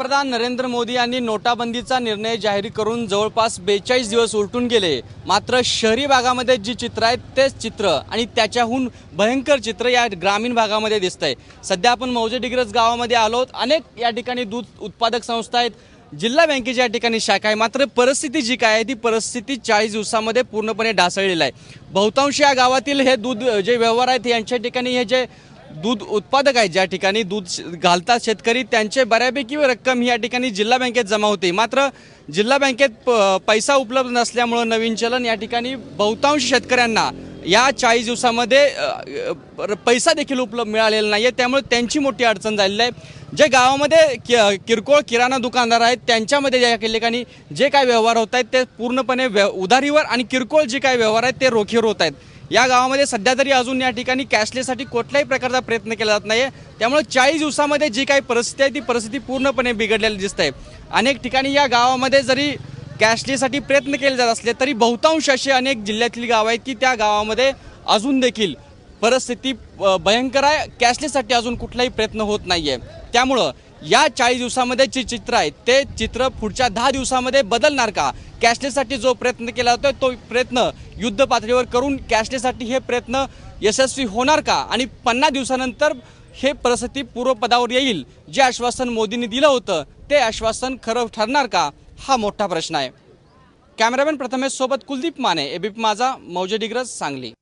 पंतप्रधान नरेंद्र मोदी यांनी नोटाबंदीचा निर्णय जाहीर करून जवळपास बेचाळीस दिवस उलटून गेले. मात्र शहरी भागामध्ये जी चित्र आहेत तेच चित्र आणि त्याच्याहून भयंकर चित्र या ग्रामीण भागामध्ये दिसत आहे सध्या आपण मौजे डिग्रज गावामध्ये आलो आहोत. अनेक या ठिकाणी दूध उत्पादक संस्था आहेत. जिल्हा बँकेच्या या ठिकाणी शाखा आहे. मात्र परिस्थिती जी काय आहे ती परिस्थिती चाळीस दिवसामध्ये पूर्णपणे ढासळलेली आहे. बहुतांश या गावातील हे दूध जे व्यवहार आहेत यांच्या ठिकाणी हे जे दूध उत्पादक आहेत ज्या ठिकाणी दूध घालतात शेतकरी त्यांचे बऱ्यापैकी रक्कम ही या ठिकाणी जिल्हा बँकेत जमा होते. मात्र जिल्हा बँकेत प- पैसा उपलब्ध नसल्यामुळं नवीन चलन या ठिकाणी बहुतांश शेतकऱ्यांना या चाळीस दिवसामध्ये पैसा देखील उपलब्ध मिळालेला नाही आहे त्यामुळे त्यांची मोठी अडचण झालेली आहे. जे गावामध्ये कि- किरकोळ किराणा दुकानदार आहेत त्यांच्यामध्ये या ठिकाणी जे काय व्यवहार होत आहेत ते पूर्णपणे व्य उधारीवर आणि किरकोळ जे काय व्यवहार आहेत ते रोखीवर होत आहेत. या गावामध्ये सध्या तरी अजून या ठिकाणी कॅशलेससाठी कुठल्याही प्रकारचा प्रयत्न केला जात नाही आहे त्यामुळे चाळीस दिवसामध्ये जी काही परिस्थिती आहे ती परिस्थिती पूर्णपणे बिघडलेली दिसते. अनेक ठिकाणी या गावामध्ये जरी कॅशलेससाठी प्रयत्न केले जात असले तरी बहुतांश असे अनेक जिल्ह्यातली गावं आहेत की त्या गावामध्ये अजून देखील परिस्थिती भयंकर आहे. कॅशलेससाठी अजून कुठलाही प्रयत्न होत नाही आहे त्यामुळं या चाळीस दिवसामध्ये जे चित्र आहे ते चित्र पुढच्या दहा दिवसामध्ये बदलणार का? कॅशलेससाठी जो प्रयत्न केला जातोय तो प्रयत्न युद्ध पातळीवर करून कॅशलेससाठी हे प्रयत्न यशस्वी होणार का? आणि पन्नास दिवसानंतर हे परिस्थिती पूर्वपदावर येईल जे आश्वासन मोदींनी दिलं होतं ते आश्वासन खरं ठरणार का? हा मोठा प्रश्न आहे. कॅमेरामॅन प्रथमेश सोबत कुलदीप माने एबीपी माझा मौजे डिग्रज सांगली.